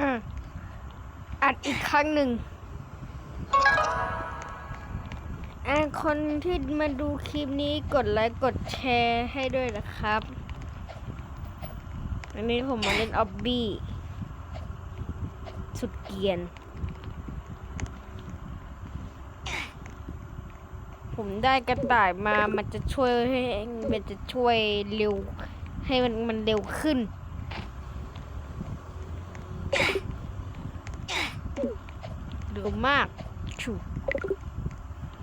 อะอัดอีกครั้งหนึ่งอะคนที่มาดูคลิปนี้กดไลค์กดแชร์ให้ด้วยนะครับ อันนี้ผมมาเล่นออบบี้ สุดเกียน ผมได้กระต่ายมา มันจะช่วยให้มันจะช่วยเร็ว ให้มันมันเร็วขึ้น เร็วมากชู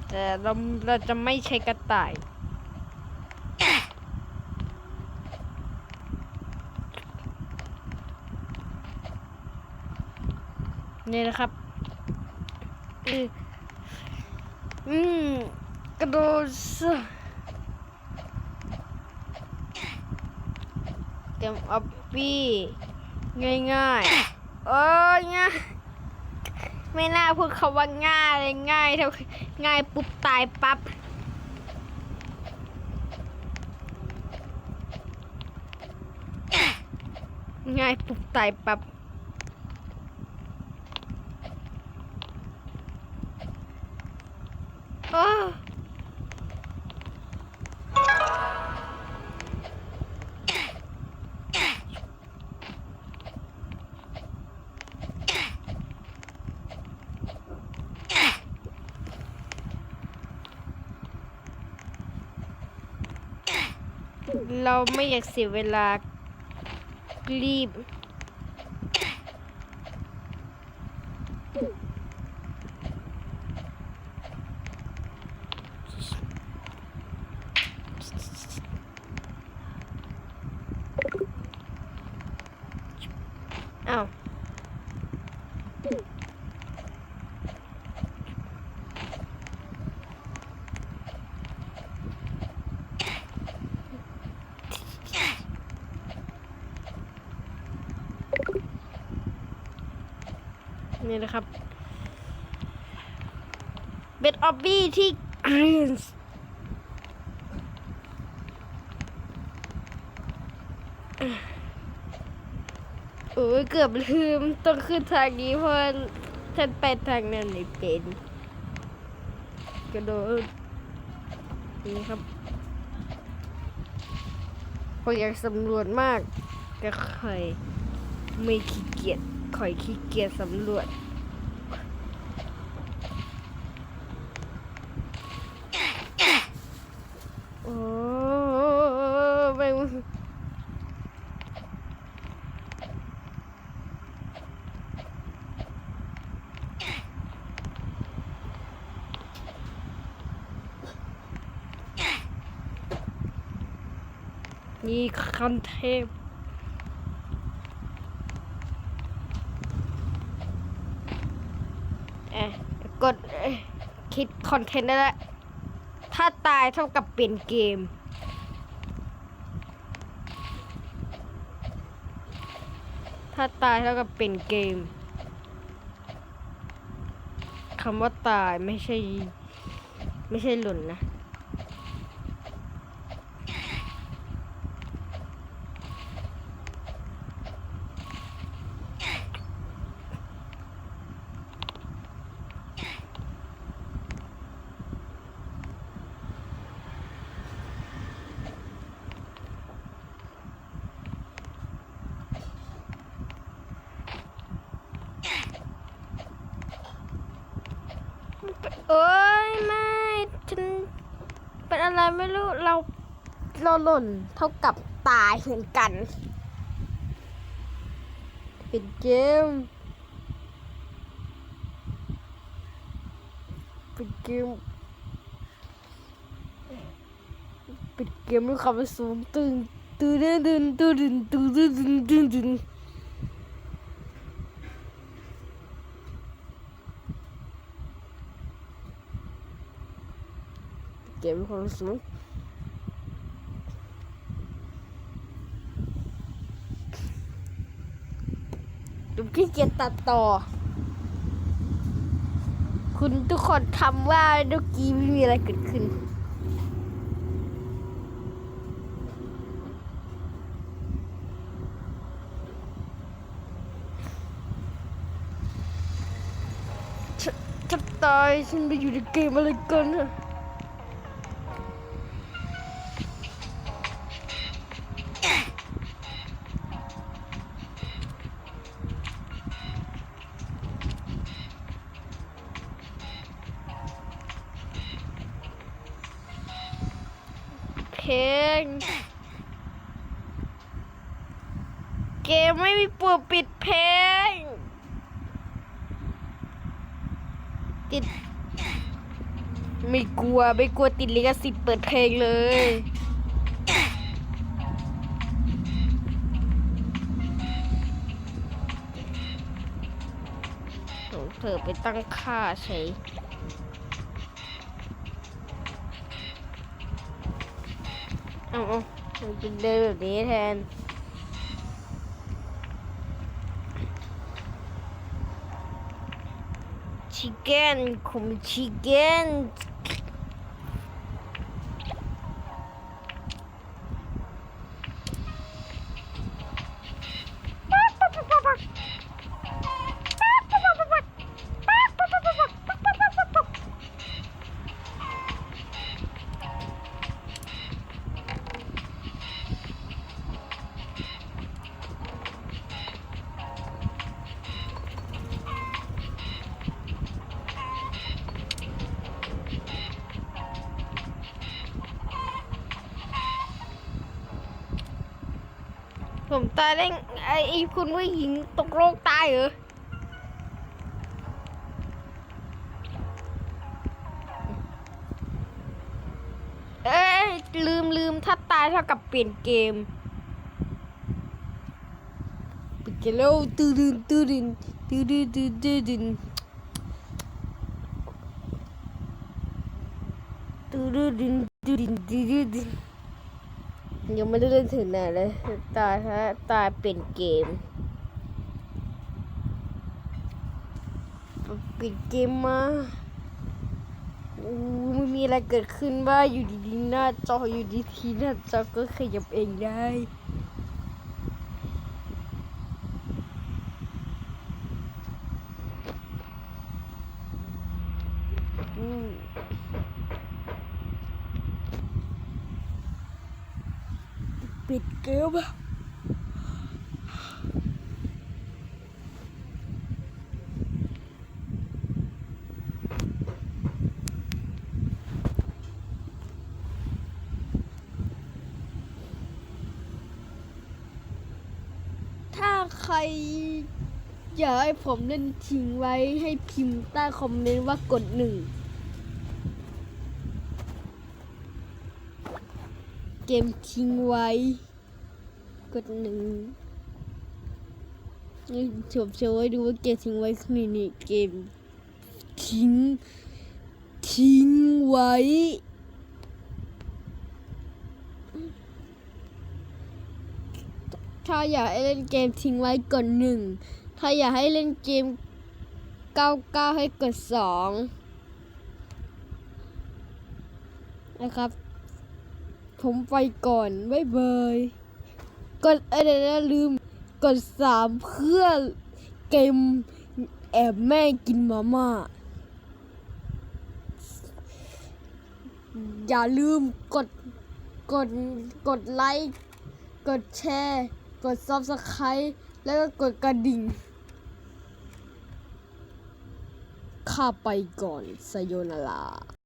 แต่เราเราจะไม่ใช้กระต่ายนี่นะครับ อืออืมกระโดดซะเกมออฟปี้ง่ายๆโอ้ยง่าย ไม่น่าพูดคาว่าง่ายเลยง่ายเท่าง่ายปุ๊บตายปั๊บง่ายปุ๊บตายปั๊บ เราไม่อยากเสียเวลารีบ อ้าว นี่นะครับ เบดออบบี้ที่กรีนส์โอ้ยเกือบลืมต้องขึ้นทางนี้เพราะฉันไปทางนั้นไม่เป็นกระโดดนี่ครับพออยากสำรวจมากก็คอยไม่ขี้เกียจ คอยขี้เกียจสำรวจโอ้ไม่นี่คันเทพ เอ๊ะกดเอ๊ะ คิดคอนเทนต์ได้แล้ว ถ้าตายเท่ากับเปลี่ยนเกม ถ้าตายเท่ากับเปลี่ยนเกมคำว่าตายไม่ใช่ ไม่ใช่หล่นนะ ไม่รู้เราเราหล่นเท่ากับตายเหมือนกันปิดเกมปิดเกมปิดเกมด้วยคำว่าสูงตึงตื่นตื่ตื่ตื่ตื่ตื่ตื่ ตึงเกมด้วยความสูงดูขี้เกียจตัดต่อ คุณทุกคนทำว่าเมื่อกี้ไม่มีอะไรเกิดขึ้นปถ้าตายฉันไปอยู่ในเกมอะไรกันอะ เพลงเกมไม่มีปุ่มปิดเพลงติด ไม่กลัว ไม่กลัวติดลิขสิทธิ์เปิดเพลงเลยเธอไปตั้งค่าใช้ เอาเอาจะเดินแบบนี้แทนชิคเก้นคุมชิ ผมตายได้ไอ้ไอคุณผู้หญิงตกโรคตายเหรอเอ้ยลืมลืมถ้าตายเท่ากับเปลี่ยนเกมเปลี่ยนเกมแล้วตื่นตื่นตื่นตื่นตื่นตื่นตื่นตื่นตื่นตื่นตื่นตื่น ยังไม่ได้เล่นถึงไหนเลย ตายฮะตายเปลี่ยนเกมเปลี่ยนเกมมาอู้ไม่มีอะไรเกิดขึ้นบ้าอยู่ดีๆหน้าจออยู่ดีๆหน้าจอก็ขยับเองได้อืม ปิดเกมถ้าใครอยากให้ผมเล่นทิ้งไว้ให้พิมพ์ใต้คอมเมนต์ว่ากดหนึ่ง เกมทิ้งไว้ กดหนึ่งนี่ผมโชว์ให้ดูว่าเกมทิ้งไว้คือนี่นี่เกมทิ้ง ทิ้งไว้ถ้าอยากให้เล่นเกมทิ้งไว้กดหนึ่ง ถ้าอยากให้เล่นเกมเก้าเก้าให้กดสองนะครับ ผมไปก่อนบ๊ายบายกดอะไรนะลืมกดสามเพื่อเกมแอบแม่กินมาม่าอย่าลืมกดกดกดไลค์ กดแชร์ กด subscribe แล้วก็กดกระดิ่ง ข้าไปก่อนสยนารา